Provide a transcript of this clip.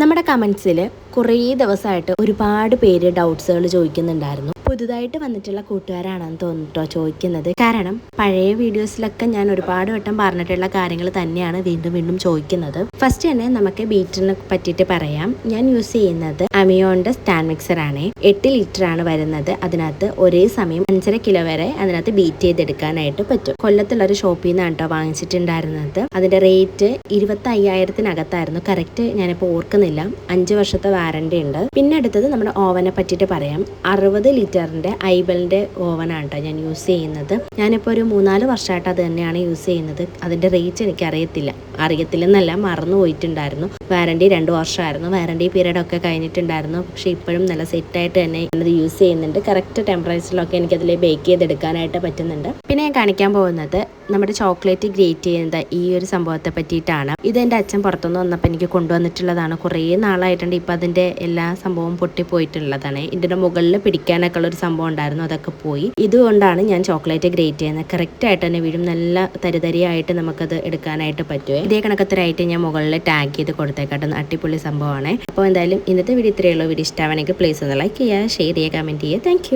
നമ്മുടെ കമൻസിൽ കുറേ ദിവസമായിട്ട് ഒരുപാട് പേര് ഡൗട്ട്സുകൾ ചോദിക്കുന്നുണ്ടായിരുന്നു. പുതുതായിട്ട് വന്നിട്ടുള്ള കൂട്ടുകാരാണെന്ന് തോന്നിട്ടോ ചോദിക്കുന്നത്. കാരണം പഴയ വീഡിയോസിലൊക്കെ ഞാൻ ഒരുപാട് വട്ടം പറഞ്ഞിട്ടുള്ള കാര്യങ്ങൾ തന്നെയാണ് വീണ്ടും വീണ്ടും ചോദിക്കുന്നത്. ഫസ്റ്റ് തന്നെ നമുക്ക് ബീറ്ററിനെ പറ്റിയിട്ട് പറയാം. ഞാൻ യൂസ് ചെയ്യുന്നത് അമിയോന്റെ സ്റ്റാൻഡ് മിക്സർ ആണ്. എട്ട് ലിറ്റർ ആണ് വരുന്നത്. അതിനകത്ത് ഒരേ സമയം അഞ്ചര കിലോ വരെ അതിനകത്ത് ബീറ്റ് ചെയ്തെടുക്കാനായിട്ട് പറ്റും. കൊല്ലത്തുള്ള ഒരു ഷോപ്പിൽ നിന്നാണ് കേട്ടോ വാങ്ങിച്ചിട്ടുണ്ടായിരുന്നത്. അതിന്റെ റേറ്റ് ഇരുപത്തി അയ്യായിരത്തിനകത്തായിരുന്നു കറക്റ്റ് ഞാനിപ്പോൾ ഓർക്കുന്നില്ല. അഞ്ച് വർഷത്തെ വാറണ്ടി ഉണ്ട്. പിന്നെ അടുത്തത് നമ്മുടെ ഓവനെ പറ്റിയിട്ട് പറയാം. അറുപത് ലിറ്ററിന്റെ ഐബലിന്റെ ഓവനാണ് കേട്ടോ ഞാൻ യൂസ് ചെയ്യുന്നത്. ഞാനിപ്പോൾ ഒരു മൂന്നാൽ വർഷമായിട്ട് അത് തന്നെയാണ് യൂസ് ചെയ്യുന്നത്. അതിന്റെ റേറ്റ് എനിക്ക് അറിയത്തില്ല അറിയത്തില്ലെന്നല്ല മറന്നു പോയിട്ടുണ്ടായിരുന്നു. വാറണ്ടി രണ്ട് വർഷമായിരുന്നു. വാറണ്ടി പീരീഡ് ഒക്കെ കഴിഞ്ഞിട്ടുണ്ടായിരുന്നു. പക്ഷേ ഇപ്പോഴും നല്ല സെറ്റായിട്ട് തന്നെ ഞാനത് യൂസ് ചെയ്യുന്നുണ്ട്. കറക്റ്റ് ടെമ്പറേച്ചറിലൊക്കെ എനിക്കതിൽ ബേക്ക് ചെയ്തെടുക്കാനായിട്ട് പറ്റുന്നുണ്ട്. ഞാൻ കാണിക്കാൻ പോകുന്നത് നമ്മുടെ ചോക്ലേറ്റ് ഗ്രേറ്റ് ചെയ്യുന്നത് ഈ ഒരു സംഭവത്തെ പറ്റിയിട്ടാണ്. ഇത് എന്റെ അച്ഛൻ പുറത്തുനിന്ന് വന്നപ്പോൾ എനിക്ക് കൊണ്ടുവന്നിട്ടുള്ളതാണ്. കുറേ നാളായിട്ടുണ്ട് ഇപ്പം അതിന്റെ എല്ലാ സംഭവവും പൊട്ടിപ്പോയിട്ടുള്ളതാണ്. ഇതിന്റെ മുകളിൽ പിടിക്കാനൊക്കെ ഉള്ള ഒരു സംഭവം ഉണ്ടായിരുന്നു അതൊക്കെ പോയി. ഇതുകൊണ്ടാണ് ഞാൻ ചോക്ലേറ്റ് ഗ്രേറ്റ് ചെയ്യുന്നത്. കറക്റ്റായിട്ട് തന്നെ വീഴും നല്ല തരിതരിയായിട്ട് നമുക്കത് എടുക്കാനായിട്ട് പറ്റുമേ ഇതേ കണക്കത്തിലായിട്ട് ഞാൻ മുകളിൽ ടാഗ് ചെയ്ത് കൊടുത്തേക്കാട്ടും അടിപൊളി സംഭവമാണ്. അപ്പോൾ എന്തായാലും ഇന്നത്തെ വീഡിയോ ഇത്രയേ ഉള്ളൂ. വീഡിയോ ഇഷ്ടമാണെങ്കിൽ പ്ലീസ് ഒന്ന് ലൈക്ക് ചെയ്യുക ഷെയർ ചെയ്യുക കമന്റ് ചെയ്യുക. താങ്ക്